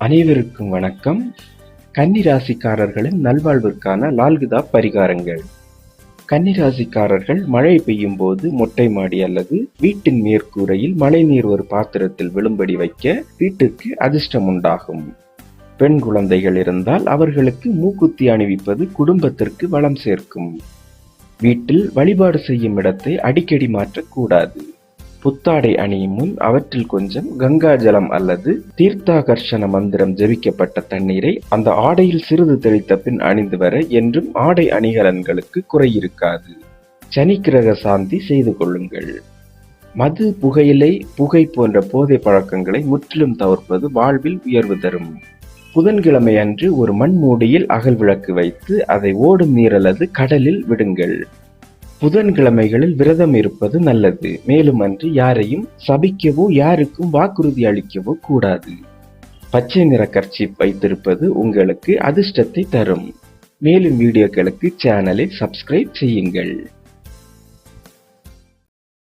அனைவருக்கும் வணக்கம். கன்னிராசிக்காரர்களின் நல்வாழ்விற்கான லால்குதா பரிகாரங்கள். கன்னிராசிக்காரர்கள் மழை பெய்யும் போது மொட்டை மாடி அல்லது வீட்டின் மேற்கூரையில் மழைநீர் ஒரு பாத்திரத்தில் விழும்படி வைக்க வீட்டிற்கு அதிர்ஷ்டம் உண்டாகும். பெண் குழந்தைகள் இருந்தால் அவர்களுக்கு மூக்குத்தி அணிவிப்பது குடும்பத்திற்கு வளம் சேர்க்கும். வீட்டில் வழிபாடு செய்யும் இடத்தை அடிக்கடி மாற்றக்கூடாது. புத்தாடை அணியும் முன் அவற்றில் கொஞ்சம் கங்கா ஜலம் அல்லது தீர்த்தாகர்ஷண மந்திரம் ஜெபிக்கப்பட்ட தண்ணீரை அந்த ஆடையில் சிறிது தெளித்த பின் அணிந்து வர என்றும் ஆடை அணிகலன்களுக்கு குறையிருக்காது. சனி கிரக சாந்தி செய்து கொள்ளுங்கள். மது புகையிலை புகை போன்ற போதை பழக்கங்களை முற்றிலும் தவிர்ப்பது வாழ்வில் உயர்வு தரும். புதன்கிழமை அன்று ஒரு மண் மூடியில் அகல் விளக்கு வைத்து அதை ஓடும் நீர் அல்லது கடலில் விடுங்கள். புதன்கிழமைகளில் விரதம் இருப்பது நல்லது. மேலும் அன்று யாரையும் சபிக்கவோ யாருக்கும் வாக்குறுதி அளிக்கவோ கூடாது. பச்சை நிற கர்ச்சீப் வைத்திருப்பது உங்களுக்கு அதிர்ஷ்டத்தை தரும். மேலும் வீடியோக்களுக்கு சேனலை சப்ஸ்கிரைப் செய்யுங்கள்.